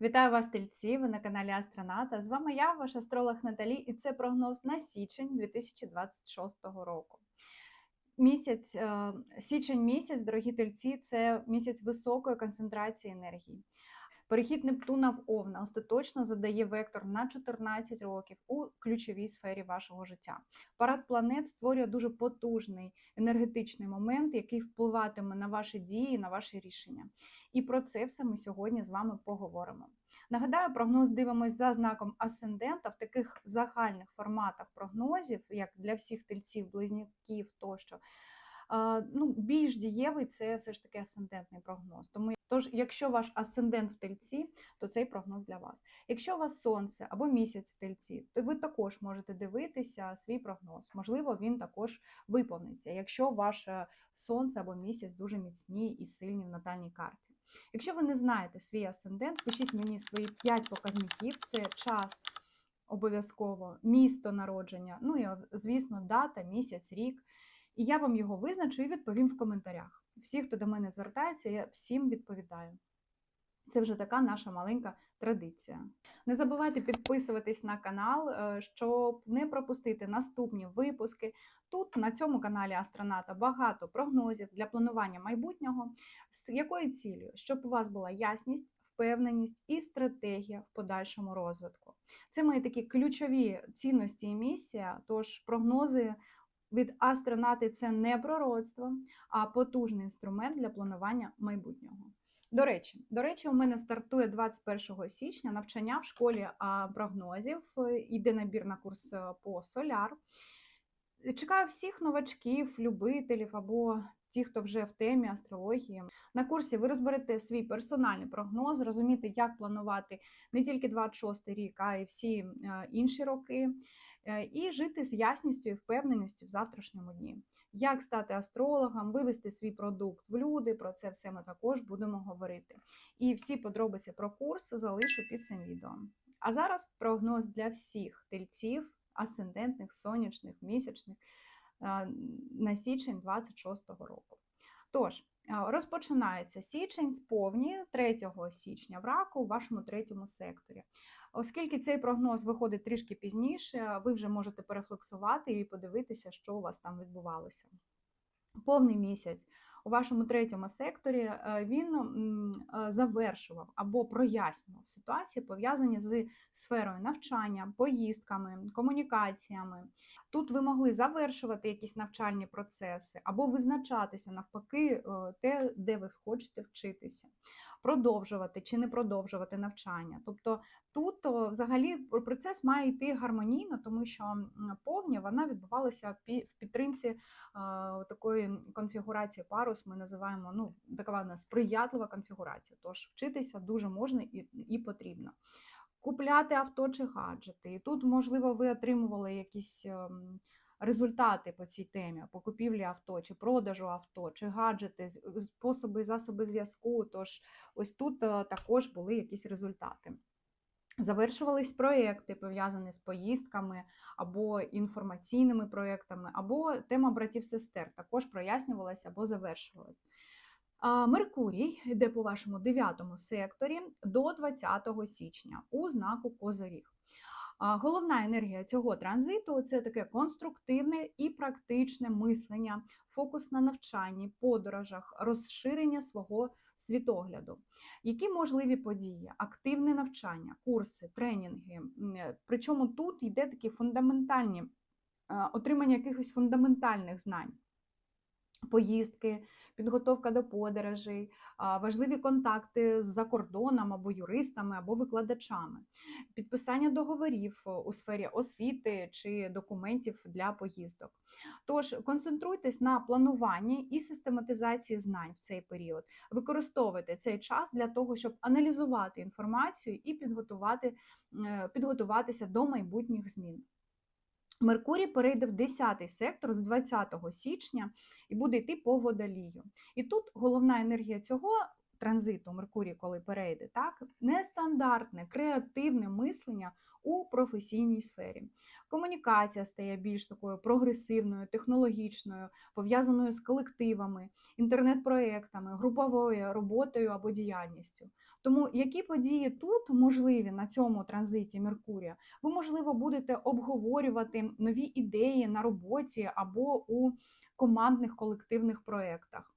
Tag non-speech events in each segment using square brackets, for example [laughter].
Вітаю вас, тельці! Ви на каналі Астроната. З вами я, ваш астролог Наталі, і це прогноз на січень 2026 року. Місяць, е, січень місяць, дорогі тельці, це місяць високої концентрації енергії. Перехід Нептуна в Овна остаточно задає вектор на 14 років у ключовій сфері вашого життя. Парад планет створює дуже потужний енергетичний момент, який впливатиме на ваші дії, на ваші рішення. І про це все ми сьогодні з вами поговоримо. Нагадаю, прогноз дивимось за знаком асцендента в таких загальних форматах прогнозів, як для всіх тельців, близнюків тощо. Ну, більш дієвий це все ж таки асцендентний прогноз. Тому тож, якщо ваш асцендент в тельці, то цей прогноз для вас. Якщо у вас сонце або місяць в тельці, то ви також можете дивитися свій прогноз. Можливо, він також виповниться, якщо ваше сонце або місяць дуже міцні і сильні в натальній карті. Якщо ви не знаєте свій асцендент, пишіть мені свої 5 показників: це час. Обов'язково місто народження, ну і звісно, дата, місяць, рік. І я вам його визначу і відповім в коментарях. Всі, хто до мене звертається, я всім відповідаю. Це вже така наша маленька традиція. Не забувайте підписуватись на канал, е, щоб не пропустити наступні випуски. Тут на цьому каналі Астроната багато прогнозів для планування майбутнього. З якою цілею? Щоб у вас була ясність, впевненість і стратегія в подальшому розвитку. Це мої такі ключові цінності і місія, тож прогнози від астронати це не пророцтво, а потужний інструмент для планування майбутнього. До речі, до речі, у мене стартує 21 січня навчання в школі прогнозів. Йде набір на курс по соляр. Чекаю всіх новачків, любителів або ті, хто вже в темі астрології. На курсі ви розберете свій персональний прогноз, розумієте, як планувати не тільки 26 рік, а й всі інші роки. Е, і жити з ясністю і впевненістю в завтрашньому дні. Як стати астрологом, вивести свій продукт в люди, про це все ми також будемо говорити. І всі подробиці про курс залишу під цим відео. А зараз прогноз для всіх тельців, асцендентних, сонячних, місячних е, на січень 26-го року. Тож, розпочинається січень з повні 3 січня в раку у вашому третьому секторі. Оскільки цей прогноз виходить трішки пізніше, ви вже можете перефлексувати і подивитися, що у вас там відбувалося. Повний місяць у вашому третьому секторі е, він е, завершував або прояснював ситуації, пов'язані з сферою навчання, поїздками, комунікаціями. Тут ви могли завершувати якісь навчальні процеси, або визначатися навпаки, е, те, де ви хочете вчитися, продовжувати чи не продовжувати навчання. Тобто тут взагалі процес має йти гармонійно, тому що повня вона відбувалася в підтримці такої конфігурації парус. Ми називаємо ну, така сприятлива конфігурація. Тож вчитися дуже можна і, і потрібно. Купляти авто чи гаджети. І тут, можливо, ви отримували якісь ем, результати по цій темі, по купівлі авто, чи продажу авто, чи гаджети, способи і засоби зв'язку. Тож ось тут е, також були якісь результати. Завершувались проєкти, пов'язані з поїздками або інформаційними проєктами, або тема братів-сестер також прояснювалася або завершувалась. Меркурій йде по вашому дев'ятому секторі до 20 січня у знаку Козиріг. Головна енергія цього транзиту це таке конструктивне і практичне мислення, фокус на навчанні, подорожах, розширення свого світогляду. Які можливі події, активне навчання, курси, тренінги. Причому тут йде такі фундаментальні отримання якихось фундаментальних знань поїздки, підготовка до подорожей, важливі контакти з-за кордоном або юристами, або викладачами, підписання договорів у сфері освіти чи документів для поїздок. Тож концентруйтесь на плануванні і систематизації знань в цей період. Використовуйте цей час для того, щоб аналізувати інформацію і підготувати, е, підготуватися до майбутніх змін. Меркурій перейде в 10 сектор з 20 січня і буде йти по водолію. І тут головна енергія цього транзиту Меркурій, коли перейде, так нестандартне, креативне мислення у професійній сфері. Комунікація стає більш такою прогресивною, технологічною, пов'язаною з колективами, інтернет-проектами, груповою роботою або діяльністю. Тому які події тут можливі на цьому транзиті Меркурія, ви, можливо, будете обговорювати нові ідеї на роботі або у командних колективних проєктах.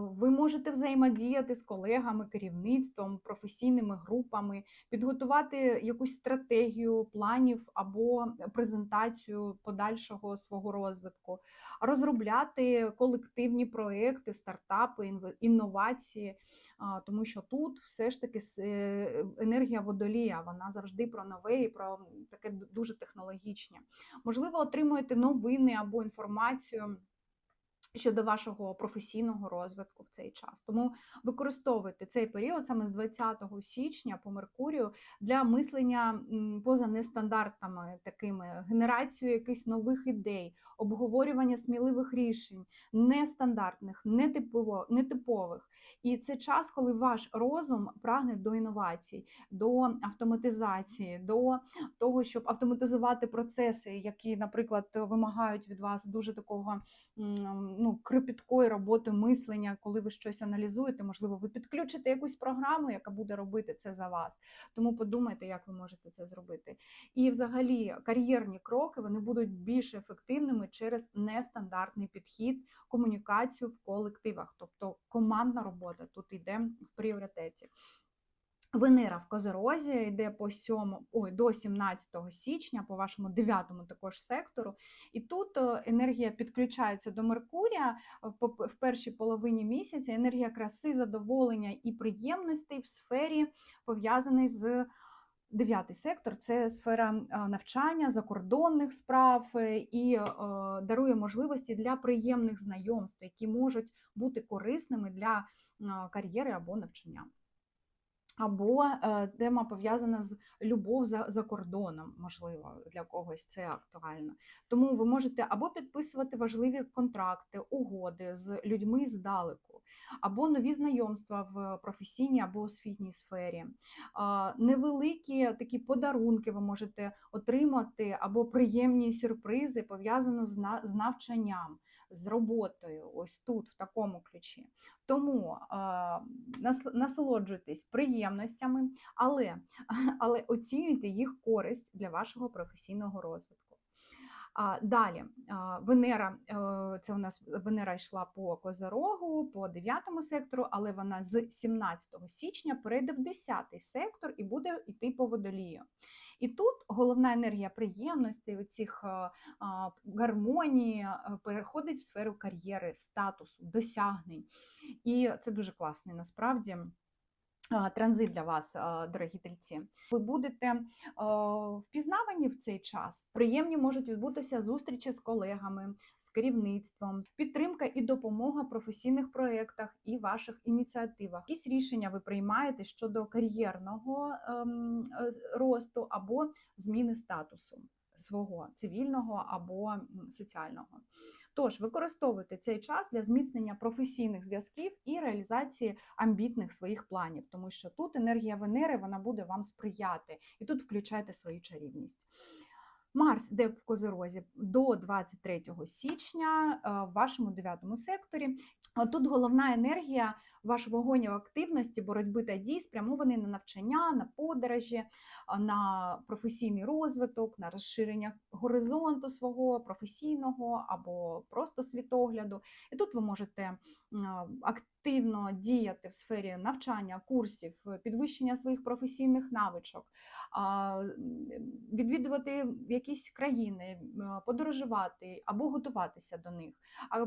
Ви можете взаємодіяти з колегами, керівництвом, професійними групами, підготувати якусь стратегію планів або презентацію подальшого свого розвитку, розробляти колективні проекти, стартапи, інновації, тому що тут все ж таки е, енергія водолія, вона завжди про нове і про таке дуже технологічне. Можливо, отримуєте новини або інформацію щодо вашого професійного розвитку в цей час. Тому використовуйте цей період саме з 20 січня по Меркурію для мислення поза нестандартами, такими генерацією якихось нових ідей, обговорювання сміливих рішень, нестандартних, нетипових. І це час, коли ваш розум прагне до інновацій, до автоматизації, до того, щоб автоматизувати процеси, які, наприклад, вимагають від вас дуже такого ну, кропіткої роботи мислення, коли ви щось аналізуєте, можливо, ви підключите якусь програму, яка буде робити це за вас. Тому подумайте, як ви можете це зробити. І, взагалі, кар'єрні кроки вони будуть більш ефективними через нестандартний підхід, комунікацію в колективах, тобто командна робота тут йде в пріоритеті. Венера в Козерозі йде по 7, ой, до 17 січня, по вашому 9 також сектору. І тут е, енергія підключається до Меркурія в першій половині місяця. Енергія краси, задоволення і приємностей в сфері пов'язаний з дев'ятий сектор це сфера навчання, закордонних справ е, і е, дарує можливості для приємних знайомств, які можуть бути корисними для кар'єри або навчання або е, тема пов'язана з любов за за кордоном, можливо, для когось це актуально. Тому ви можете або підписувати важливі контракти, угоди з людьми здалеку, або нові знайомства в професійній або освітній сфері. Невеликі такі подарунки ви можете отримати, або приємні сюрпризи пов'язані з навчанням з роботою, ось тут, в такому ключі. Тому насолоджуйтесь приємностями, але, [laughs] але оцінюйте їх користь для вашого професійного розвитку. Далі Венера, е, це у нас Венера йшла по Козорогу, по 9 сектору, але вона з 17 січня перейде в 10 сектор і буде йти по водолію. І тут головна енергія приємності, оцих гармонії е, переходить в сферу кар'єри, статусу, досягнень. І це дуже класний насправді. Транзит для вас, дорогі тельці. Ви будете впізнавані в цей час. Приємні можуть відбутися зустрічі з колегами, з керівництвом, підтримка і допомога в професійних проєктах і ваших ініціативах. Якісь рішення ви приймаєте щодо кар'єрного ем, е, росту або зміни статусу свого цивільного або соціального. Тож використовуйте цей час для зміцнення професійних зв'язків і реалізації амбітних своїх планів, тому що тут енергія Венери вона буде вам сприяти, і тут включайте свою чарівність. Марс йде в Козерозі до 23 січня е, в вашому дев'ятому секторі. Тут головна енергія, ваш вогонь активності, боротьби та дій спрямований на навчання, на подорожі, на професійний розвиток, на розширення горизонту свого професійного або просто світогляду. І тут ви можете активно діяти в сфері навчання, курсів, підвищення своїх професійних навичок, відвідувати якісь країни, подорожувати або готуватися до них,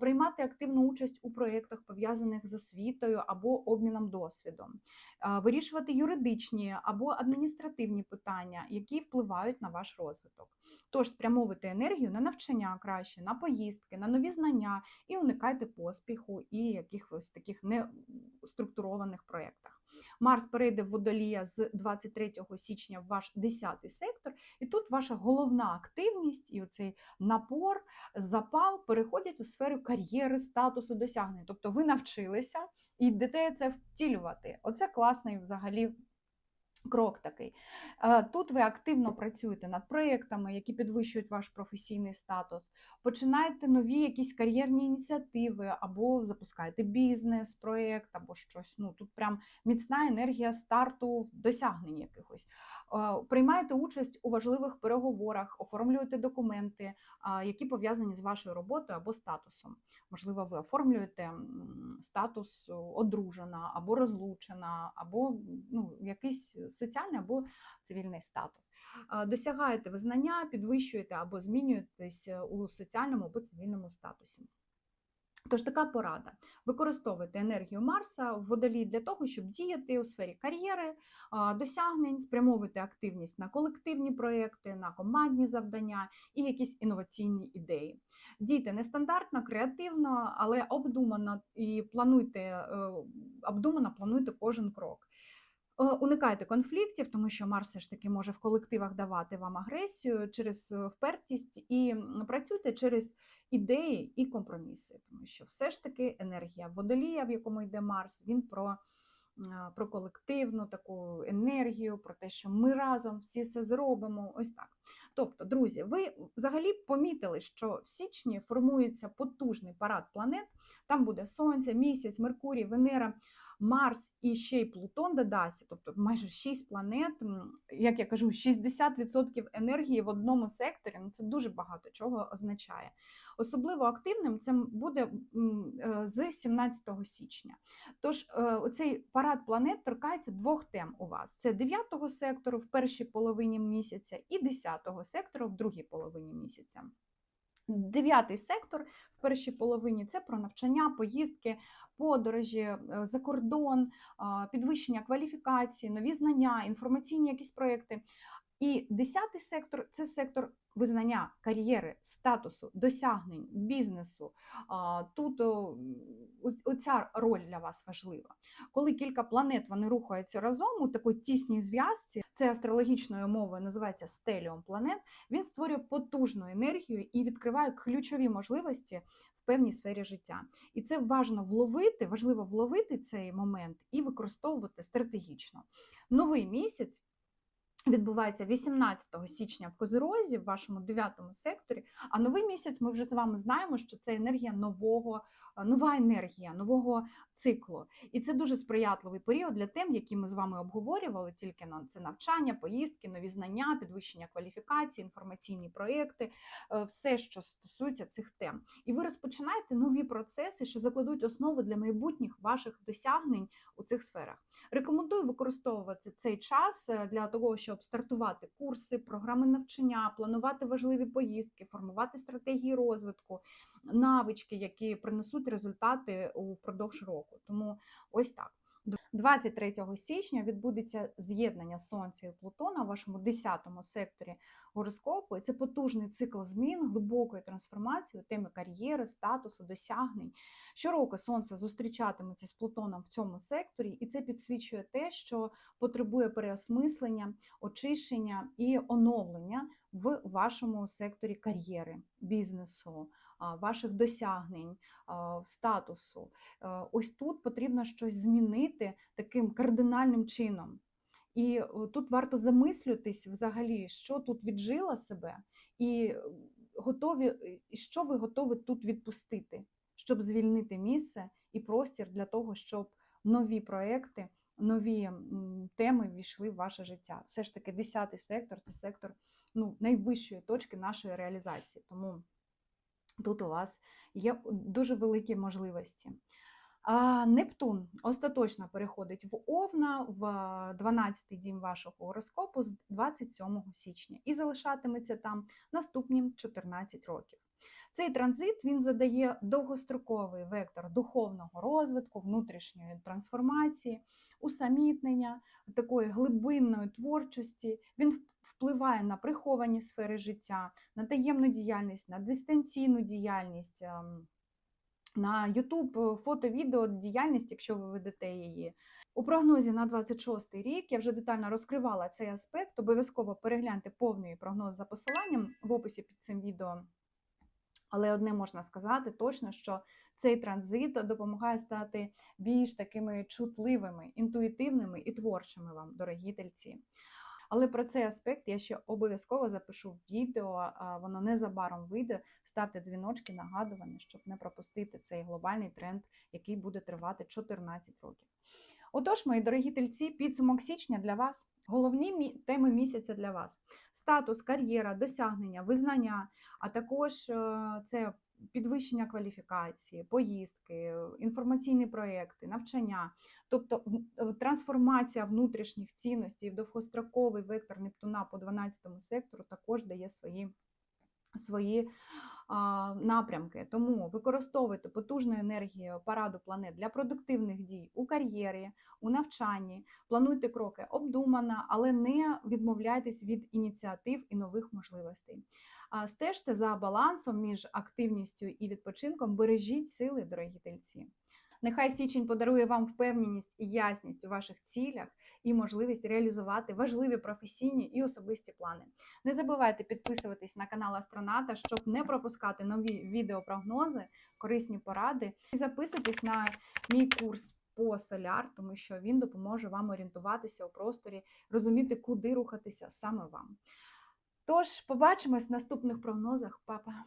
приймати активну участь у проєктах, пов'язаних з освітою або обміном досвідом, вирішувати юридичні або адміністративні питання, які впливають на ваш розвиток. Тож спрямовуйте енергію на навчання краще, на поїздки, на нові знання і уникайте поспіху і якихось таких неструктурованих проєктах. Марс перейде в водолія з 23 січня в ваш 10 сектор, і тут ваша головна активність і оцей напор, запал переходять у сферу кар'єри, статусу, досягнення. Тобто ви навчилися, і йдете це втілювати. Оце класний взагалі. Крок такий. Е, Тут ви активно працюєте над проєктами, які підвищують ваш професійний статус, починаєте нові якісь кар'єрні ініціативи, або запускаєте бізнес, проєкт, або щось. Ну тут прям міцна енергія старту досягнень якихось. Е, Приймаєте участь у важливих переговорах, оформлюєте документи, які пов'язані з вашою роботою або статусом. Можливо, ви оформлюєте статус одружена або розлучена, або ну, якийсь соціальний або цивільний статус. Е, Досягаєте визнання, підвищуєте або змінюєтесь у соціальному або цивільному статусі. Тож така порада: використовуйте енергію Марса в водолій для того, щоб діяти у сфері кар'єри, досягнень, спрямовуйте активність на колективні проекти, на командні завдання і якісь інноваційні ідеї. Дійте нестандартно, креативно, але обдумано і плануйте е, обдумано плануйте кожен крок. Е, Уникайте конфліктів, тому що Марс все ж таки може в колективах давати вам агресію через е, впертість, і працюйте через ідеї і компроміси, тому що все ж таки енергія водолія, в якому йде Марс, він про, е, про колективну таку енергію, про те, що ми разом всі це зробимо. Ось так. Тобто, друзі, ви взагалі помітили, що в січні формується потужний парад планет. Там буде Сонце, місяць, Меркурій, Венера. Марс і ще й Плутон додасться, тобто майже 6 планет, як я кажу, 60% енергії в одному секторі. Ну це дуже багато чого означає. Особливо активним це буде е, з 17 січня. Тож е, оцей парад планет торкається двох тем у вас: це 9 сектору в першій половині місяця і 10 сектору в другій половині місяця. Дев'ятий сектор в першій половині це про навчання, поїздки, подорожі, е, за кордон, підвищення кваліфікації, нові знання, інформаційні якісь проекти. І десятий сектор це сектор визнання кар'єри, статусу, досягнень, бізнесу. Тут оця роль для вас важлива. Коли кілька планет вони рухаються разом у такій тісній зв'язці, це астрологічною мовою називається стеліум планет. Він створює потужну енергію і відкриває ключові можливості в певній сфері життя. І це важливо вловити, важливо вловити цей момент і використовувати стратегічно. Новий місяць. Відбувається 18 січня в Козирозі, в вашому 9 секторі. А новий місяць ми вже з вами знаємо, що це енергія нового, нова енергія, нового циклу. І це дуже сприятливий період для тем, які ми з вами обговорювали, тільки на це навчання, поїздки, нові знання, підвищення кваліфікації, інформаційні проекти, е, все, що стосується цих тем. І ви розпочинаєте нові процеси, що закладуть основу для майбутніх ваших досягнень у цих сферах. Рекомендую використовувати цей час е, для того, щоб стартувати курси, програми навчання, планувати важливі поїздки, формувати стратегії розвитку, навички, які принесуть результати упродовж року. Тому ось так. 23 січня відбудеться з'єднання Сонця і Плутона в вашому 10 секторі гороскопу. І це потужний цикл змін, глибокої трансформації у темі кар'єри, статусу, досягнень. Щороку Сонце зустрічатиметься з Плутоном в цьому секторі, і це підсвічує те, що потребує переосмислення, очищення і оновлення в вашому секторі кар'єри, бізнесу, ваших досягнень, статусу. Е, Ось тут потрібно щось змінити таким кардинальним чином. І е, тут варто замислюватись взагалі, що тут віджило себе, і е, готові, і що ви готові тут відпустити, щоб звільнити місце і простір для того, щоб нові проекти, нові теми ввійшли в ваше життя. Все ж таки, 10 сектор це сектор ну, найвищої точки нашої реалізації. Тому тут у вас є дуже великі можливості. А, Нептун остаточно переходить в Овна в 12-й дім вашого гороскопу з 27 січня і залишатиметься там наступні 14 років. Цей транзит він задає довгостроковий вектор духовного розвитку, внутрішньої трансформації, усамітнення, такої глибинної творчості. Він впливає на приховані сфери життя, на таємну діяльність, на дистанційну діяльність. ем, на YouTube фото, відео діяльність, якщо ви ведете її. У прогнозі на 26 рік я вже детально розкривала цей аспект. Обов'язково перегляньте повний прогноз за посиланням в описі під цим відео. Але одне можна сказати точно, що цей транзит допомагає стати більш такими чутливими, інтуїтивними і творчими вам, дорогі тельці. Але про цей аспект я ще обов'язково запишу відео, воно незабаром вийде. Ставте дзвіночки, нагадування, щоб не пропустити цей глобальний тренд, який буде тривати 14 років. Отож, мої дорогі тельці, підсумок січня для вас. Головні теми місяця для вас: статус, кар'єра, досягнення, визнання, а також е, це підвищення кваліфікації, поїздки, інформаційні проекти, навчання, тобто е, трансформація внутрішніх цінностей довгостроковий вектор Нептуна по 12 сектору також дає свої. Свої а, напрямки. Тому використовуйте потужну енергію параду планет для продуктивних дій у кар'єрі, у навчанні. Плануйте кроки обдумано, але не відмовляйтесь від ініціатив і нових можливостей. Стежте за балансом між активністю і відпочинком, бережіть сили, дорогі тельці. Нехай січень подарує вам впевненість і ясність у ваших цілях і можливість реалізувати важливі професійні і особисті плани. Не забувайте підписуватись на канал Астроната, щоб не пропускати нові відеопрогнози, корисні поради. І записуйтесь на мій курс по соляр, тому що він допоможе вам орієнтуватися у просторі, розуміти, куди рухатися саме вам. Тож, побачимось в наступних прогнозах, папа.